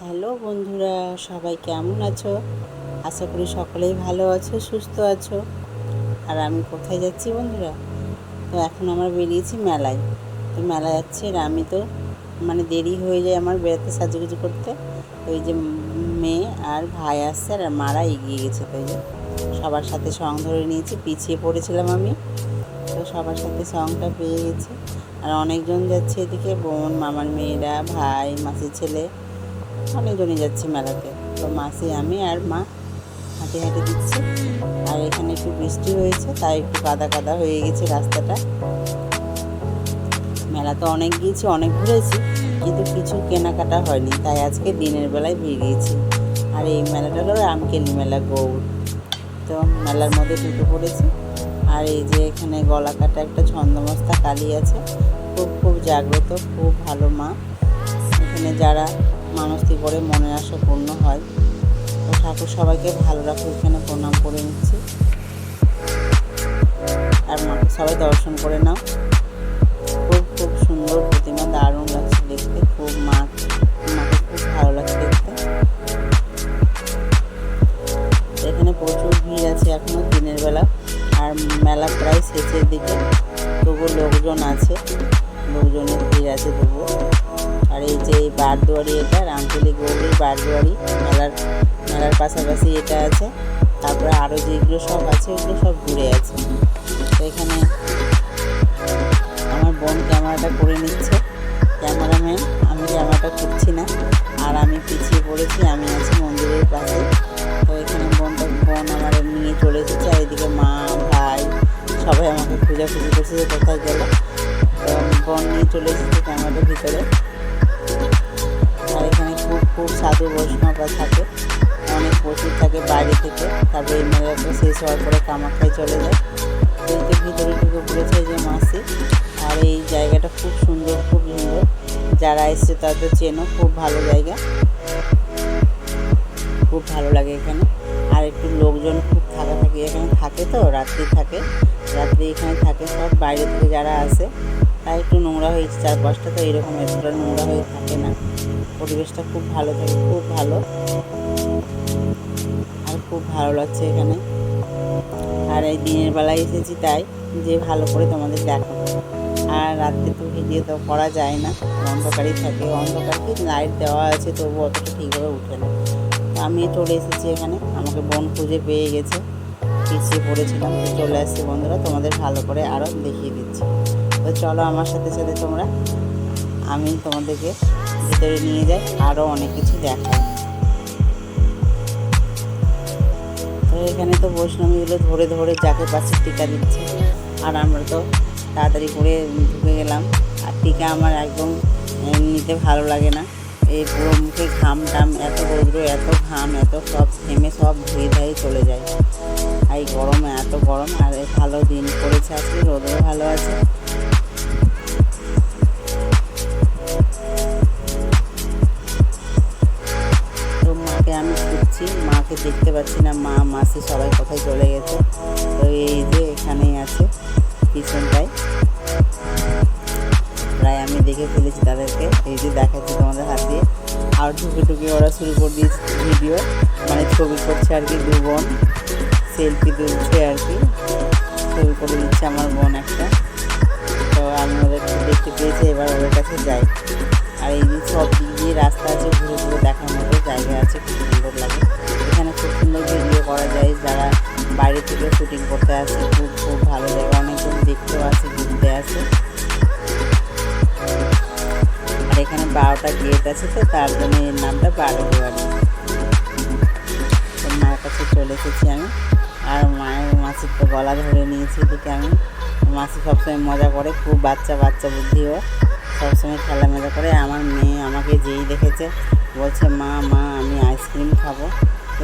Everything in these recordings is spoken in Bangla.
হ্যালো বন্ধুরা, সবাই কেমন আছো? আশা করি সকলেই ভালো আছো, সুস্থ আছো। আর আমি কোথায় যাচ্ছি বন্ধুরা? তো এখন আমরা বেরিয়েছি মেলায়। তো মেলা যাচ্ছি আর আমি তো মানে দেরি হয়ে যায় আমার বেড়াতে সাজুগুজু করতে। ওই যে মেয়ে আর ভাই আসছে আর মারা এগিয়ে গেছে। তো যে সবার সাথে সং ধরে নিয়েছি, পিছিয়ে পড়েছিলাম আমি। তো সবার সাথে সংটা পেয়ে গেছি। আর অনেকজন যাচ্ছে এদিকে, বোন, মামার মেয়েরা, ভাই, মাসির ছেলে। অনেকজনই যাচ্ছে মেলাতে। তো মাসি, আমি আর মা হাঁটে হাঁটে দিচ্ছি। আর এখানে একটু বৃষ্টি হয়েছে, তাই একটু কাদা কাদা হয়ে গেছে রাস্তাটা। মেলা তো অনেক গিয়েছি, অনেক ঘুরেছি, কিন্তু কিছু কেনাকাটা হয়নি। তাই আজকে দিনের বেলায় বেরিয়েছি আর এই মেলাটা হলো রামকেলি মেলা, গৌড়। তো মেলার মধ্যে ঢুকে পড়েছি। আর এই যে এখানে গলা কাটা একটা ছন্দমস্তা কালী আছে। খুব খুব জাগ্রত, খুব ভালো মা। এখানে যারা মানসি করে মনের আশা পূর্ণ হয়। তো ঠাকুর সবাইকে ভালো রাখুক, এখানে প্রণাম করে নিচ্ছি। আর মাকে সবাই দর্শন করে নাও। খুব খুব সুন্দর প্রতিমা, দারুণ লাগছে দেখতে। খুব মা, মাকে খুব ভালো লাগছে দেখতে। এখানে প্রচুর ভিড় আছে এখনও দিনের বেলা। আর মেলা প্রায় শেষের দিকে। তবুও লোকজন আছে। বারদুয়ারি এটা রামকেলি গৌরীর বারদুয়ারি মেলার মেলার পাশাপাশি এটা আছে। তারপরে আরও যেগুলো সব আছে, ওগুলো সব ঘুরে আছে। তো এখানে আমার বোন ক্যামেরাটা করে নিচ্ছে। ক্যামেরাম্যান আমি ক্যামেরাটা করছি না। আর আমি পিছিয়ে পড়েছি, আমি আছি মন্দিরের পাশে। তো এখানে বোনটা বোন আমার নিয়ে চলে এসেছে। আর এদিকে মা, ভাই সবাই আমাকে খোঁজাখুঁজি করছে যে কোথায় গেল। বোন নিয়ে চলে এসেছে ক্যামেরাটার ভিতরে। খুব সাধু বৈষ্ণবরা থাকে অনেক প্রচুর থাকে বাইরে থেকে। তারপরে মেলাটা শেষ হওয়ার পরে কামাখ্যায় চলে যায়। যে ভিতরে ঢুকে পড়েছে যে মাসি। আর এই জায়গাটা খুব সুন্দর খুব সুন্দর। যারা এসছে তাদের চেনো, খুব ভালো জায়গা। খুব ভালো লাগে এখানে। আর একটু লোকজন খুব থাকা থাকে এখানে থাকে তো, রাত্রি থাকে। রাত্রি এখানে থাকে, সব বাইরে থেকে যারা আসে তাই একটু নোংরা হয়েছে চারপাশটা তো এরকম, এতটা নোংরা হয়ে থাকে না। পরিবেশটা খুব ভালো থাকে, খুব ভালো। আর খুব ভালো লাগছে এখানে। আর এই দিনের বেলায় এসেছি তাই, যে ভালো করে তোমাদের দেখো আর রাত্রে তো ভিডিও তো করা যায় না, অন্ধকারই থাকে। অন্ধকার কি? লাইট দেওয়া আছে তবু অতটা ঠিকভাবে উঠে না। তো আমি চলে এসেছি এখানে। আমাকে বোন খুঁজে পেয়ে গেছে। পিছিয়ে পড়েছিলাম চলে আসছি বন্ধুরা। তোমাদের ভালো করে আরও দেখিয়ে দিচ্ছি। তো চলো আমার সাথে সাথে তোমরা, আমি তোমাদেরকে ভিতরে নিয়ে যায় আরও অনেক কিছু দেখায়। তো এখানে তো বৈষ্ণবীগুলো ধরে ধরে যাকে পাশে টিকা দিচ্ছে। আর আমরা তো তাড়াতাড়ি করে ঢুকে গেলাম। আর টিকা আমার একদম নিতে ভালো লাগে না। এই পুরো মুখে ঘাম টাম, এত রৌদ্র, এত ঘাম, এত সব থেমে সব ধুয়ে ধায়ে চলে যায়। আর এই গরমে এত গরম, আর ভালো দিন পড়েছে আজকে, রোদও ভালো আছে। দেখতে পাচ্ছি না, মা, মাসি সবাই কোথায় চলে গেছে। তো এই যে এখানেই আছে, পিছনটায়। প্রায় আমি দেখে ফেলেছি তাদেরকে। এই যে দেখাচ্ছি তোমাদের হাত দিয়ে। আর ঢুকে ঢুকে ওরা শুরু করে দিয়েছে ভিডিও। মানে ছবি করছে আর কি, দু বোন। সেলফি তুলছে আর কি। ছবি করে দিচ্ছে আমার বোন একটা। তো আমি ওদেরকে দেখতে পেয়েছি, এবার ওদের কাছে যাই। আর এই যে সব দিক দিয়ে রাস্তা আছে, ঘুরে ঘুরে দেখার মতো জায়গা আছে, খুব সুন্দর লাগে। এখানে খুব সুন্দর ভিডিও করা যায়। যারা বাইরে থেকে শুটিং করতে আসে, খুব খুব ভালো জায়গা। অনেকজন দেখতেও আসে, ঘুরতে আসে। আর এখানে বারোটা গেট আছে, তো তার জন্য এর নামটা বারো তো মার কাছে চলে এসেছি আমি। আর মায়ের মাসির তো গলা ধরে নিয়েছি এদিকে আমি। মাসি সবসময় মজা করে, খুব বাচ্চা বাচ্চা বুদ্ধিও সবসময় খেলা মজা করে। আমার মেয়ে আমাকে যেই দেখেছে, বলছে, মা মা, আমি আইসক্রিম খাব।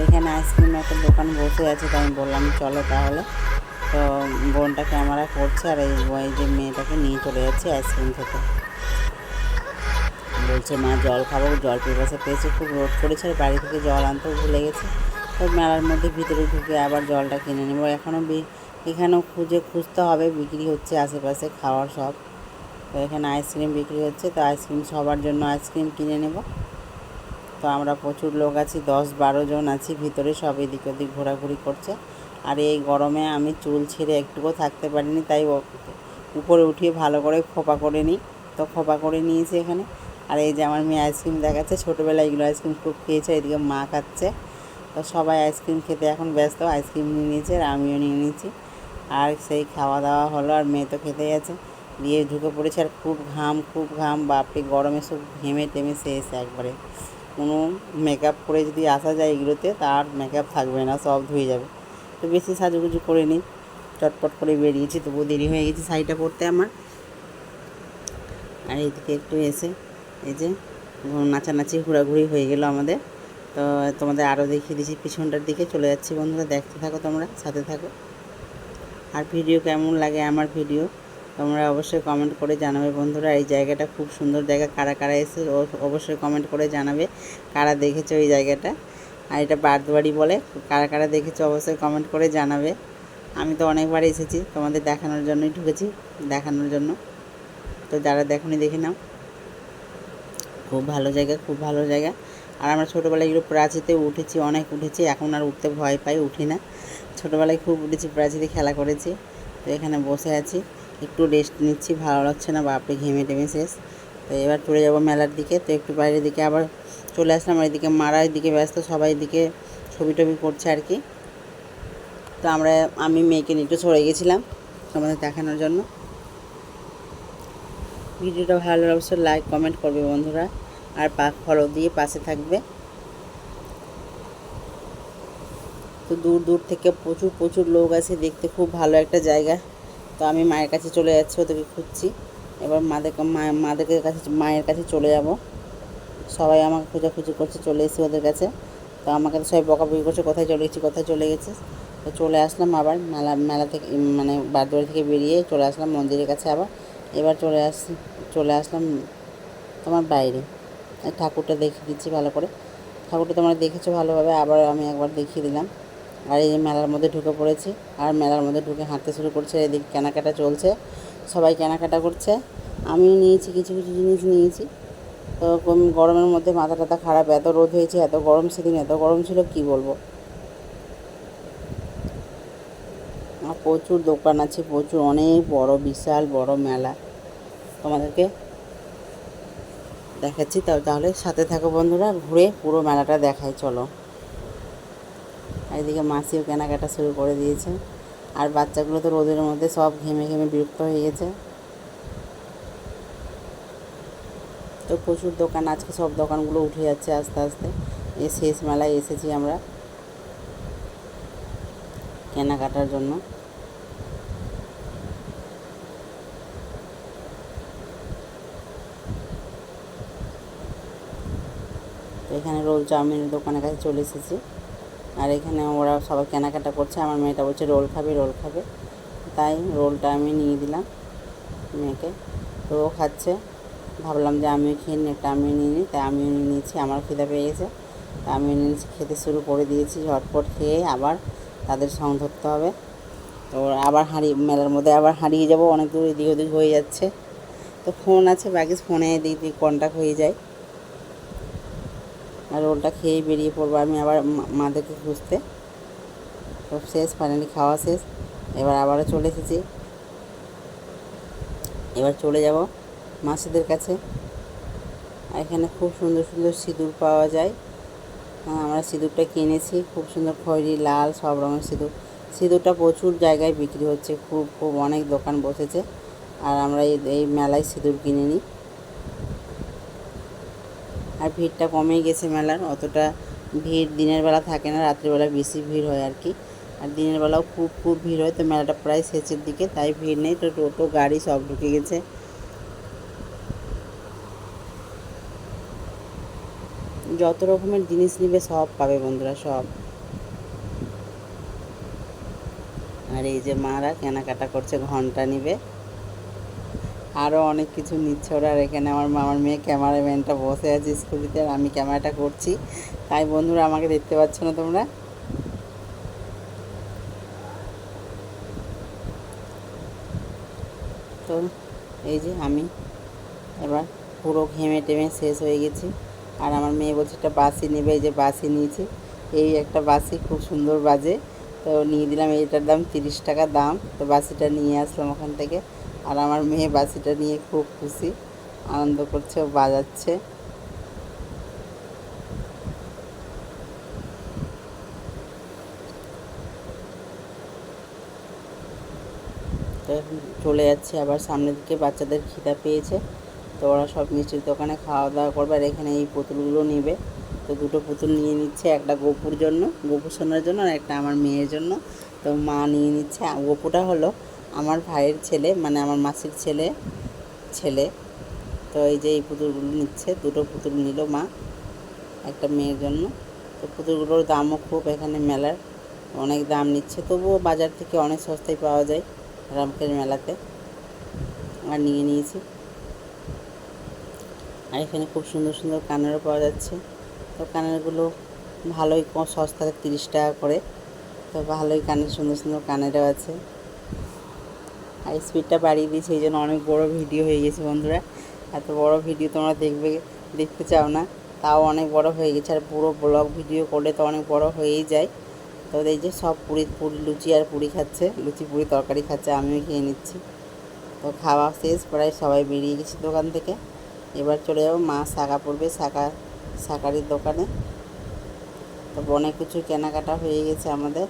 এখানে আইসক্রিম একটা দোকান বসে আছে, তো আমি বললাম চলো তাহলে। তো বোনটা ক্যামেরা করছে আর এই এই যে মেয়েটাকে নিয়ে চলে যাচ্ছে আইসক্রিম খেতে। বলছে, মা, জল খাব, জল পিপাসা পেয়েছে, খুব রোদ করেছে, আর বাড়ি থেকে জল আনতেও ভুলে গেছে। তো মেলার মধ্যে ভিতরে ঢুকে আবার জলটা কিনে নেব। এখনও এখানেও খুঁজে খুঁজতে হবে, বিক্রি হচ্ছে আশেপাশে খাওয়ার সব। তো এখানে আইসক্রিম বিক্রি হচ্ছে, তো আইসক্রিম সবার জন্য আইসক্রিম কিনে নেব। তো আমরা প্রচুর লোক আছি, দশ বারো জন আছি, ভিতরে সব এদিক ওদিক ঘোরাঘুরি করছে। আর এই গরমে আমি চুল ছেড়ে একটুকুও থাকতে পারিনি, তাই উপরে উঠিয়ে ভালো করে খোপা করে নিই। তো খোপা করে নিয়েছি এখানে। আর এই যে আমার মেয়ে আইসক্রিম দেখাচ্ছে, ছোটোবেলায় এগুলো আইসক্রিম খুব খেয়েছে, এদিকে মা খাচ্ছে। তো সবাই আইসক্রিম খেতে এখন ব্যস্ত, আইসক্রিম নিয়ে নিয়েছে আর আমিও নিয়ে নিয়েছি। আর সেই খাওয়া দাওয়া হলো আর মেয়ে তো খেতে গেছে। দিয়ে ঢুকে পড়েছে আর খুব ঘাম খুব ঘাম, বাপরে গরমে সব ঘেমে টেমে শেষ একবারে। কোনো মেকআপ করে যদি আসা যায় এগুলোতে, তার মেকআপ থাকবে না, সব ধুয়ে যাবে। তো বেশি সাজুগুজু করে নিই চটপট করে বেরিয়েছি, তবুও দেরি হয়ে গেছে শাড়িটা পরতে আমার। আর এইদিকে একটু এসে, এই যে নাচানাচি, ঘোরাঘুরি হয়ে গেল আমাদের। তো তোমাদের আরও দেখিয়ে দিয়েছি পিছনটার দিকে চলে যাচ্ছি বন্ধুরা, দেখতে থাকো তোমরা, সাথে থাকো। আর ভিডিও কেমন লাগে আমার ভিডিও? তোমরা অবশ্যই কমেন্ট করে জানাবে। বন্ধুরা, এই জায়গাটা খুব সুন্দর জায়গা। কারা কারা এসে অবশ্যই কমেন্ট করে জানাবে কারা দেখেছ এই জায়গাটা। আর এটা বারদুয়ারি বলে, কারা কারা দেখেছ অবশ্যই কমেন্ট করে জানাবে। আমি তো অনেকবার এসেছি, তোমাদের দেখানোর জন্যই ঢুকেছি, দেখানোর জন্য। তো যারা দেখোনি, দেখে নাও। খুব ভালো জায়গা, খুব ভালো জায়গা। আর আমরা ছোটোবেলায় এগুলো প্রাচীতে উঠেছি, অনেক উঠেছি, এখন আর উঠতে ভয় পাই, উঠি না। ছোটোবেলায় খুব উঠেছি প্রাচীতে খেলা করেছি। তো এখানে বসে আছি। একটু রেস্ট নিচ্ছি, ভালো লাগছে না, বাপরে, ঘেমে টেমে শেষ। তো এবার চলে যাব মেলার দিকে, তো একটু বাইরের দিকে আবার চলে আসলাম, আর এদিকে মারা এদিকে ব্যস্ত, সবাই এদিকে ছবি টবি করছে আর কি। তো আমরা, আমি মেয়েকে নিয়ে একটু সরে গেছিলাম তোমাদের দেখানোর জন্য। ভিডিওটা ভালো অবশ্যই লাইক কমেন্ট করবে বন্ধুরা, আর পাক ফলো দিয়ে পাশে থাকবে। তো দূর দূর থেকে প্রচুর প্রচুর লোক আছে দেখতে খুব ভালো একটা জায়গা। তো আমি মায়ের কাছে চলে যাচ্ছি, ওদেরকে খুঁজছি। এবার মাদের মাদেরকে কাছে, মায়ের কাছে চলে যাব। সবাই আমাকে খোঁজাখুঁজি করছে, চলে এসেছি ওদের কাছে। তো আমাকে তো সবাই বকাবকি করছে, কোথায় চলে গেছি, কোথায় চলে গেছে। তো চলে আসলাম আবার মেলা মেলা থেকে মানে বারদুয়ারি থেকে বেরিয়ে চলে আসলাম মন্দিরের কাছে আবার। এবার চলে আস চলে আসলাম তোমার বাইরে। ঠাকুরটা দেখিয়ে দিচ্ছি ভালো করে। ঠাকুরটা তোমরা দেখেছ ভালোভাবে, আবার আমি একবার দেখিয়ে দিলাম। আর এই মেলার মধ্যে ঢুকে পড়েছি, আর মেলার মধ্যে ঢুকে হাঁটতে শুরু করছে, এদিকে কেনাকাটা চলছে, সবাই কেনাকাটা করছে। আমিও নিয়েছি, কিছু কিছু জিনিস নিয়েছি। তো গরমের মধ্যে মাথা টাথা খারাপ, এত রোদ হয়েছে, এত গরম সেদিন, এত গরম ছিল, কি বলব? আর প্রচুর দোকান আছে, প্রচুর, অনেক বড়, বিশাল বড় মেলা। তোমাদেরকে দেখাচ্ছি তাহলে সাথে থাকো বন্ধুরা, ঘুরে পুরো মেলাটা দেখাই, চলো। এদিকে মাসিও কেনাকাটা শুরু করে দিয়েছে। আর বাচ্চাগুলো তো রোদের মধ্যে সব ঘেমে ঘেমে বিরক্ত হয়ে গেছে। তো প্রচুর দোকান, আজকে সব দোকানগুলো উঠে যাচ্ছে আস্তে আস্তে। এই শেষ মেলায় এসেছি আমরা কেনাকাটার জন্য। এখানে রোল চাউমিনের দোকানের কাছে চলে এসেছি। আর এখানে ওরা সবাই কেনাকাটা করছে। আমার মেয়েটা বলছে, রোল খাবে রোল খাবে। তাই রোলটা আমি নিয়ে দিলাম মেয়েকে। তো ও খাচ্ছে। ভাবলাম যে আমিও খেয়ে নিই, একটা আমিও নিয়ে নিই। তাই আমিও নিয়ে নিয়েছি, আমার খিদে পেয়ে গেছে। আমিও নিয়ে নিয়েছি, খেতে শুরু করে দিয়েছি, ঝটপট খেয়ে আবার তাদের সং ধরতে হবে। তো আবার হারিয়ে মেলার মধ্যে আবার হারিয়ে যাব, অনেক দূর এদিক ওদিক হয়ে যাচ্ছে। তো ফোন আছে, বাকি ফোনে এদিক দিক কন্ট্যাক্ট হয়ে যায়। রোলটা খেয়ে বেরিয়ে পড়ব আমি আবার মাদেরকে খুঁজতে। তো শেষ ফাইনালি খাওয়া শেষ। এবার আবারও চলে এসেছি। এবার চলে যাব মাসিদের কাছে। আর এখানে খুব সুন্দর সুন্দর সিঁদুর পাওয়া যায়। হ্যাঁ, আমরা সিঁদুরটা কিনেছি। খুব সুন্দর খয়েরি লাল সব রঙের সিঁদুর। সিঁদুরটা প্রচুর জায়গায় বিক্রি হচ্ছে। খুব খুব অনেক দোকান বসেছে। আর আমরা এই মেলায় সিঁদুর কিনে নিই। আর ভিড়টা কমেই গেছে মেলার, অতটা ভিড় দিনের বেলা থাকে না, রাত্রিবেলা বেশি ভিড় হয় আর কি। আর দিনের বেলাও খুব খুব ভিড় হয়, তো মেলাটা প্রায় শেষের দিকে, তাই ভিড় নেই, তো টোটো, গাড়ি সব ঢুকে গেছে। যত রকমের জিনিস নিবে সব পাবে বন্ধুরা, সব। আর এই যে মারা কেনাকাটা করছে, ঘণ্টা নিবে। আরও অনেক কিছু নিচ্ছে ওরা। আর এখানে আমার মামার মেয়ে ক্যামেরাম্যানটা বসে আছে স্কুটিতে আর আমি ক্যামেরাটা করছি। তাই বন্ধুরা, আমাকে দেখতে পাচ্ছ না তোমরা? তো এই যে আমি এবার পুরো ঘেমে টেমে শেষ হয়ে গেছি। আর আমার মেয়ে বলছে, একটা বাসি নেবে। এই যে বাসি নিয়েছি। এই একটা বাসি খুব সুন্দর বাজে। তো নিয়ে দিলাম এইটার দাম তিরিশ টাকা দাম। তো বাসিটা নিয়ে আসলাম ওখান থেকে। আর আমার মেয়ে বাসিটা নিয়ে খুব খুশি, আনন্দ করছে, ও বাজাচ্ছে। চলে যাচ্ছে, আবার সামনের দিকে বাচ্চাদের খিদা পেয়েছে, তো ওরা সব মিষ্টির দোকানে খাওয়া দাওয়া করবে, আর এখানে এই পুতুলগুলো নেবে। তো দুটো পুতুল নিয়ে নিচ্ছে, একটা গোপুর জন্য গোপু সোনার জন্য, আর একটা আমার মেয়ের জন্য। তো মা নিয়ে নিচ্ছে গোপুটা হলো আমার ভাইয়ের ছেলে মানে আমার মাসির ছেলে ছেলে। তো এই যে এই পুতুলগুলো নিচ্ছে, দুটো পুতুল নিল মা, একটা মেয়ের জন্য। তো পুতুলগুলোর দামও খুব এখানে মেলার, অনেক দাম নিচ্ছে। তবুও বাজার থেকে অনেক সস্তায় পাওয়া যায় রামকের মেলাতে। আর নিয়ে নিয়েছি। আর এখানে খুব সুন্দর সুন্দর কানেরও পাওয়া যাচ্ছে। তো কানেরগুলো ভালোই সস্তা তিরিশ টাকা করে। তো ভালোই কানের, সুন্দর সুন্দর কানেরও আছে। আর স্পিডটা বাড়িয়ে দিয়েছি, এই জন্য অনেক বড় ভিডিও হয়ে গেছে বন্ধুরা। এত বড় ভিডিও তোমরা দেখবে, দেখতে চাও না, তাও অনেক বড় হয়ে গেছে, আর পুরো ব্লগ ভিডিও করলে তো অনেক বড় হয়েই যায়। তো এই যে সব পুরি পুরি, লুচি আর পুরি খাচ্ছে, লুচি, পুরি তরকারি খাচ্ছে, আমিও খেয়ে নিচ্ছি। তো খাওয়া শেষ, প্রায় সবাই বেরিয়ে গেছি দোকান থেকে। এবার চলে যাব মা শাঁখা পড়বে, শাঁখা, শাঁখারির দোকানে। তো অনেক কিছু কেনাকাটা হয়ে গেছে আমাদের।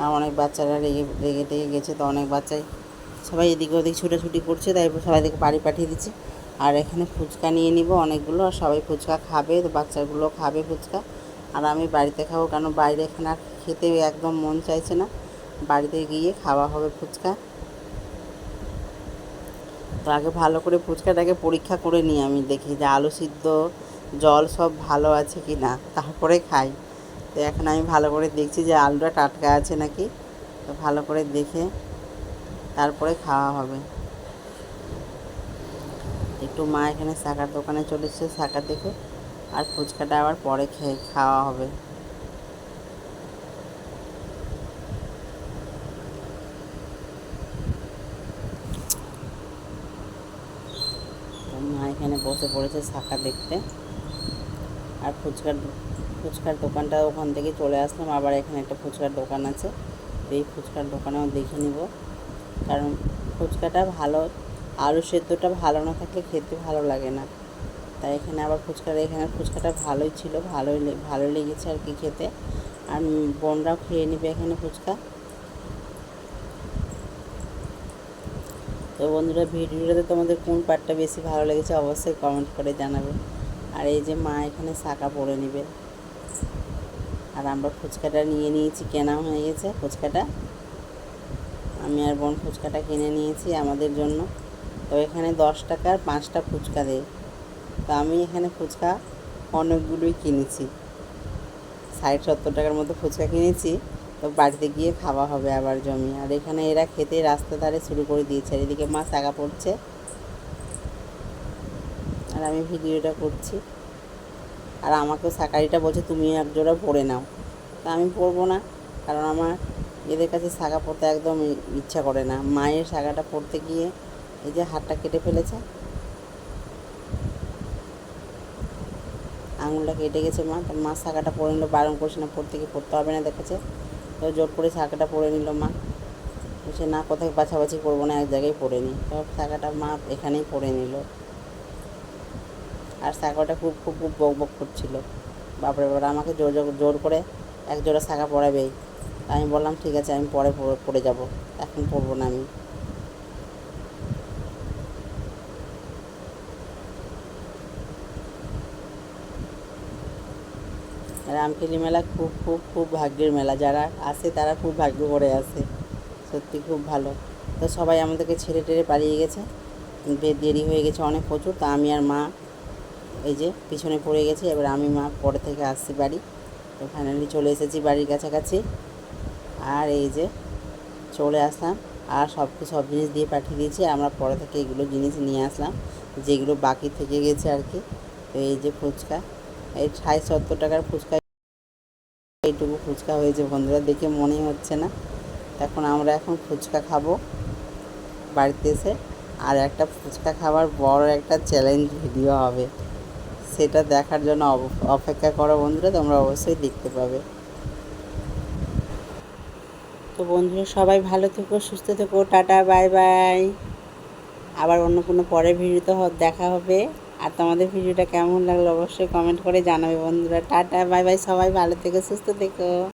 আর অনেক বাচ্চারা রেগে রেগে টেগে গেছে, তো অনেক বাচ্চাই সবাই এদিকে ওদিকে ছুটাছুটি করছে, তাই সবাইকে বাড়ি পাঠিয়ে দিচ্ছে। আর এখানে ফুচকা নিয়ে নিব অনেকগুলো, আর সবাই ফুচকা খাবে, তো বাচ্চাগুলো খাবে ফুচকা। আর আমি বাড়িতে খাব কেন? বাইরে এখানে আর খেতে একদম মন চাইছে না। বাড়িতে গিয়ে খাওয়া হবে ফুচকা। তো আগে ভালো করে ফুচকাটাকে পরীক্ষা করে নিই আমি, দেখি যে আলু সিদ্ধ, জল সব ভালো আছে কি না তারপরে খাই। তো এখন আমি ভালো করে দেখছি যে আলুটা টাটকা আছে নাকি। তো ভালো করে দেখে তারপরে খাওয়া হবে। একটু মা এখানে শাকার দোকানে চলে এসেছে শাকা দেখে আর ফুচকাটা আবার পরে খেয়ে খাওয়া হবে। মা এখানে বসে পড়েছে শাখা দেখতে। আর ফুচকার ফুচকার দোকানটা ওখান থেকে চলে আসলাম। আবার এখানে একটা ফুচকার দোকান আছে। এই ফুচকার দোকানেও দেখে নিব। কারণ ফুচকাটা ভালো, আলু সেদ্ধটা ভালো না থাকলে খেতে ভালো লাগে না। তাই এখানে আবার ফুচকার এখানে ফুচকাটা ভালোই ছিল, ভালোই ভালো লেগেছে আর কি খেতে। আর বোনরাও খেয়ে নেবে এখানে ফুচকা। তো বন্ধুরা, ভিডিওটাতে তোমাদের কোন পার্টটা বেশি ভালো লেগেছে অবশ্যই কমেন্ট করে জানাবে। আর এই যে মা এখানে শাঁকা পরে নেবে। আর আমরা ফুচকাটা নিয়ে নিয়েছি, কেনা হয়ে গেছে ফুচকাটা। আমি আর বোন ফুচকাটা কিনে নিয়েছি আমাদের জন্য। তো এখানে দশ টাকার পাঁচটা ফুচকা দেয় তো আমি এখানে ফুচকা অনেকগুলোই কিনেছি। ষাট সত্তর টাকার মতো ফুচকা কিনেছি। তো বাড়িতে গিয়ে খাওয়া হবে আবার জমি। আর এখানে এরা খেতে রাস্তা ধারে শুরু করে দিয়েছে। আর এদিকে মাছ শাকা পড়ছে। আর আমি ভিডিওটা করছি। আর আমাকেও শাকারিটা বলছে, তুমি এক জোড়া পরে নাও। তা আমি পরবো না, কারণ আমার এদের কাছে শাঁখা পরতে একদম ইচ্ছা করে না। মায়ের শাখাটা পরতে গিয়ে এই যে হাতটা কেটে ফেলেছে, আঙুলটা কেটে গেছে মা। তো মা শাঁখাটা পরে নিল, বারণ করছে না পড়তে গিয়ে পড়তে হবে না দেখেছে। তো জোর করে শাঁখাটা পরে নিল মা। সে না কোথায় বাছাবাছি করব না, এক জায়গায় পরে নিই তো শাঁখাটা মা এখানেই পরে নিল। আর শাখাটা খুব খুব খুব বক বক করছিল। বাপরে বাবা আমাকে জোর জোর করে এক জোড়া শাখা পরাবেই আমি বললাম, ঠিক আছে, আমি পরে পরে যাব। এখন পরবো না আমি। রামকেলি মেলা খুব খুব খুব ভাগ্যের মেলা। যারা আসে, তারা খুব ভাগ্য করে আসে। সত্যি খুব ভালো। তো সবাই আমাদেরকে ছেড়ে টেড়ে পালিয়ে গেছে। দেরি হয়ে গেছে অনেক প্রচুর। তা আমি আর মা এই যে পিছনে পড়ে গেছি, এবার আমি মা পরে থেকে আসছি বাড়ি। তো ফাইনালি চলে এসেছি বাড়ির কাছাকাছি। আর এই যে চলে আসলাম, আর সব কিছু সব জিনিস দিয়ে পাঠিয়ে দিয়েছি, আমরা পরে থেকে এগুলো জিনিস নিয়ে আসলাম, যেগুলো বাকি থেকে গেছে আর কি। তো এই যে ফুচকা, এই ষাট সত্তর টাকার ফুচকা, এইটুকু ফুচকা হয়েছে বন্ধুরা, দেখে মনেই হচ্ছে না। এখন আমরা এখন ফুচকা খাব বাড়িতে এসে, আর একটা ফুচকা খাবার বড় একটা চ্যালেঞ্জ ভিডিও হবে। সেটা দেখার জন্য অপেক্ষা করো বন্ধুরা, তোমরা অবশ্যই দেখতে পাবে। তো বন্ধুরা, সবাই ভালো থেকো, সুস্থ থেকো, টাটা, বাই বাই। আবার অন্য কোনো পরের ভিডিওতে দেখা হবে। আর তোমাদের ভিডিওটা কেমন লাগল অবশ্যই কমেন্ট করে জানাবে বন্ধুরা। টাটা, বাই বাই, সবাই ভালো থেকো, সুস্থ থেকো।